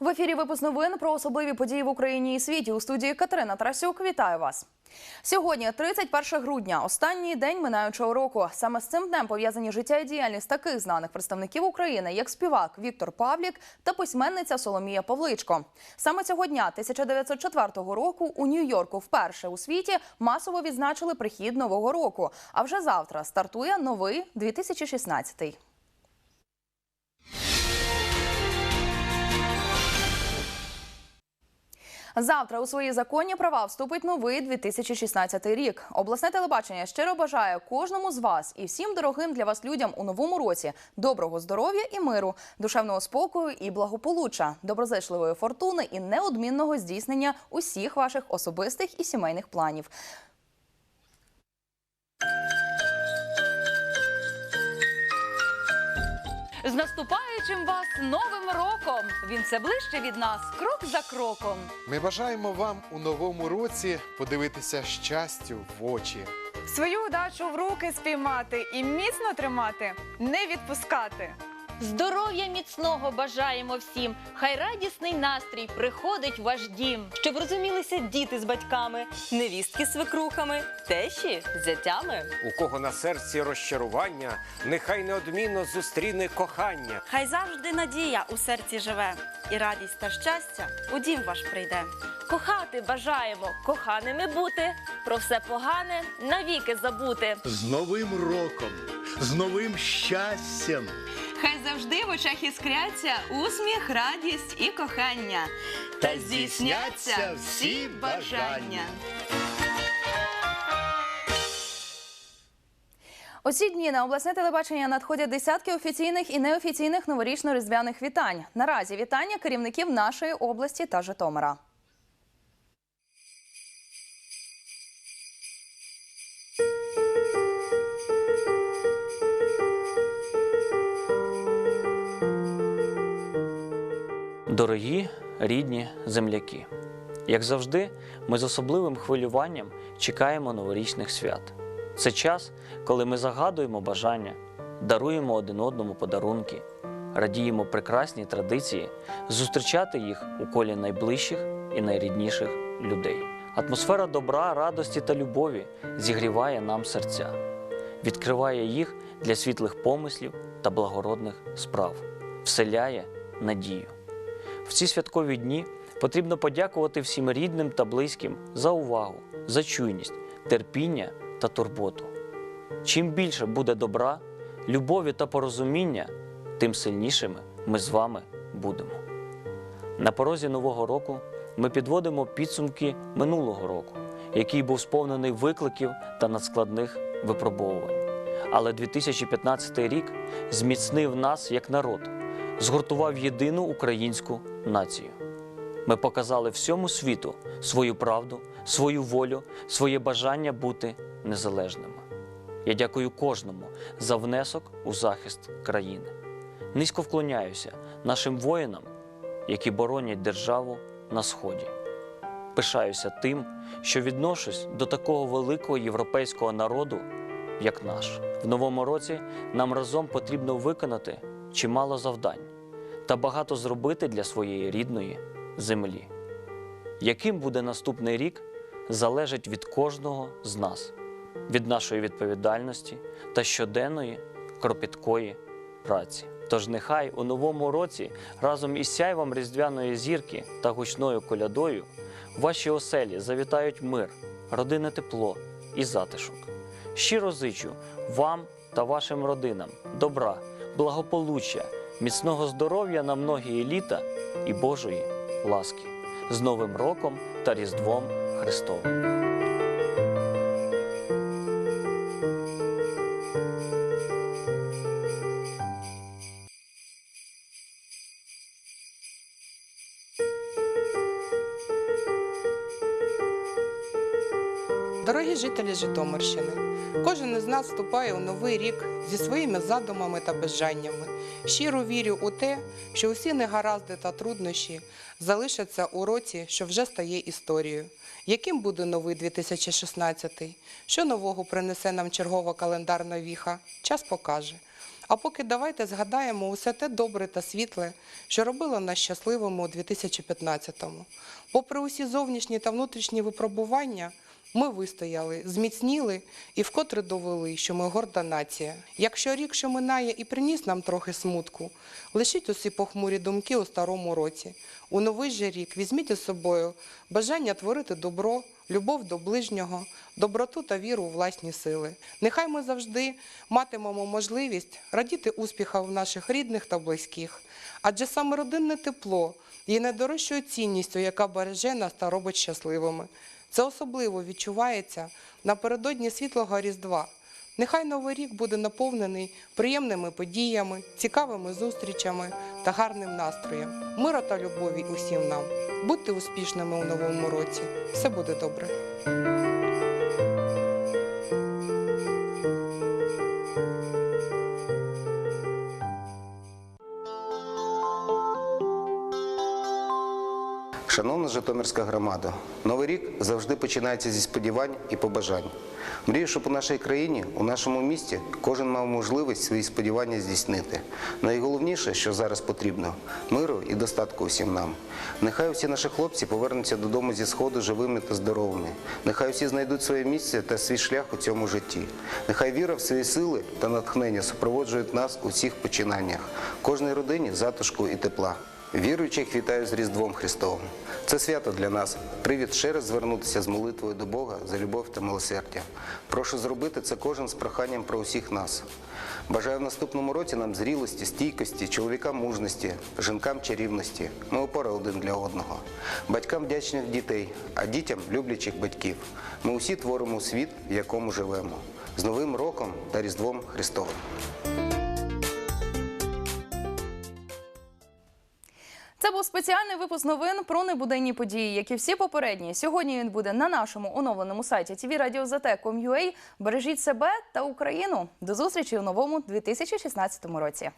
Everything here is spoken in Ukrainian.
В ефірі випуск новин про особливі події в Україні і світі. У студії Катерина Тарасюк. Вітаю вас. Сьогодні 31 грудня, останній день минаючого року. Саме з цим днем пов'язані життя і діяльність таких знаних представників України, як співак Віктор Павлік та письменниця Соломія Павличко. Саме цього дня 1904 року у Нью-Йорку вперше у світі масово відзначили прихід нового року. А вже завтра стартує новий 2016. Завтра у свої законні права вступить новий 2016 рік. Обласне телебачення щиро бажає кожному з вас і всім дорогим для вас людям у новому році доброго здоров'я і миру, душевного спокою і благополуччя, доброзичливої фортуни і неодмінного здійснення усіх ваших особистих і сімейних планів. З наступаючим вас новим роком! Він все ближче від нас, крок за кроком. Ми бажаємо вам у новому році подивитися щастю в очі. Свою удачу в руки спіймати і міцно тримати, не відпускати. Здоров'я міцного бажаємо всім. Хай радісний настрій приходить в ваш дім. Щоб розумілися діти з батьками, невістки з свекрухами, тещі з зятями. У кого на серці розчарування, нехай неодмінно зустріне кохання. Хай завжди надія у серці живе, і радість та щастя у дім ваш прийде. Кохати бажаємо, коханими бути, про все погане навіки забути. з Новим роком, з новим щастям. Завжди в очах іскряться усміх, радість і кохання. Та здійсняться всі бажання. У ці дні на обласне телебачення надходять десятки офіційних і неофіційних новорічно-різдвяних вітань. Наразі вітання керівників нашої області та Житомира. Дорогі рідні земляки, як завжди, ми з особливим хвилюванням чекаємо новорічних свят. Це час, коли ми загадуємо бажання, даруємо один одному подарунки, радіємо прекрасній традиції зустрічати їх у колі найближчих і найрідніших людей. Атмосфера добра, радості та любові зігріває нам серця, відкриває їх для світлих помислів та благородних справ, вселяє надію. В ці святкові дні потрібно подякувати всім рідним та близьким за увагу, за чуйність, терпіння та турботу. Чим більше буде добра, любові та порозуміння, тим сильнішими ми з вами будемо. На порозі нового року ми підводимо підсумки минулого року, який був сповнений викликів та надскладних випробовувань. Але 2015 рік зміцнив нас як народ, згуртував єдину українську націю. Ми показали всьому світу свою правду, свою волю, своє бажання бути незалежними. Я дякую кожному за внесок у захист країни. Низько вклоняюся нашим воїнам, які боронять державу на сході. Пишаюся тим, що відношусь до такого великого європейського народу, як наш. В новому році нам разом потрібно виконати чимало завдань та багато зробити для своєї рідної землі. Яким буде наступний рік, залежить від кожного з нас, від нашої відповідальності та щоденної кропіткої праці. Тож нехай у новому році разом із сяйвом різдвяної зірки та гучною колядою ваші оселі завітають мир, родинне тепло і затишок. Щиро зичу вам та вашим родинам добра, благополуччя, міцного здоров'я на многії літа і Божої ласки з Новим роком та Різдвом Христовим. Дорогі жителі Житомирщини, кожен із нас вступає у новий рік зі своїми задумами та бажаннями. Щиро вірю у те, що усі негаразди та труднощі залишаться у році, що вже стає історією. Яким буде новий 2016? Що нового принесе нам чергова календарна віха? Час покаже. А поки давайте згадаємо усе те добре та світле, що робило нас щасливими у 2015-му. Попри усі зовнішні та внутрішні випробування, ми вистояли, зміцніли і вкотре довели, що ми горда нація. Якщо рік, що минає, і приніс нам трохи смутку, лишіть усі похмурі думки у старому році. У новий же рік візьміть із собою бажання творити добро, любов до ближнього, доброту та віру у власні сили. Нехай ми завжди матимемо можливість радіти успіхам в наших рідних та близьких, адже саме родинне тепло є найдорожчою цінністю, яка береже нас та робить щасливими. Це особливо відчувається напередодні світлого Різдва. Нехай новий рік буде наповнений приємними подіями, цікавими зустрічами та гарним настроєм. Мира та любові усім нам. Будьте успішними у новому році. Все буде добре. Шановна Житомирська громада, новий рік завжди починається зі сподівань і побажань. Мрію, щоб у нашій країні, у нашому місті, кожен мав можливість свої сподівання здійснити. Найголовніше, що зараз потрібно миру і достатку усім нам. Нехай усі наші хлопці повернуться додому зі сходу живими та здоровими. Нехай усі знайдуть своє місце та свій шлях у цьому житті. Нехай віра в свої сили та натхнення супроводжують нас у всіх починаннях, кожній родині затишку і тепла. Віруючих вітаю з Різдвом Христовим. Це свято для нас. Привід ще раз звернутися з молитвою до Бога за любов та милосердя. Прошу зробити це кожен з проханням про усіх нас. Бажаю в наступному році нам зрілості, стійкості, чоловікам мужності, жінкам чарівності. Ми опора один для одного. Батькам вдячних дітей, а дітям люблячих батьків. Ми усі творимо світ, в якому живемо. З Новим роком та Різдвом Христовим. Це був спеціальний випуск новин про небуденні події, як і всі попередні. Сьогодні він буде на нашому оновленому сайті tvradio.zt.com.ua. Бережіть себе та Україну. До зустрічі у новому 2016 році.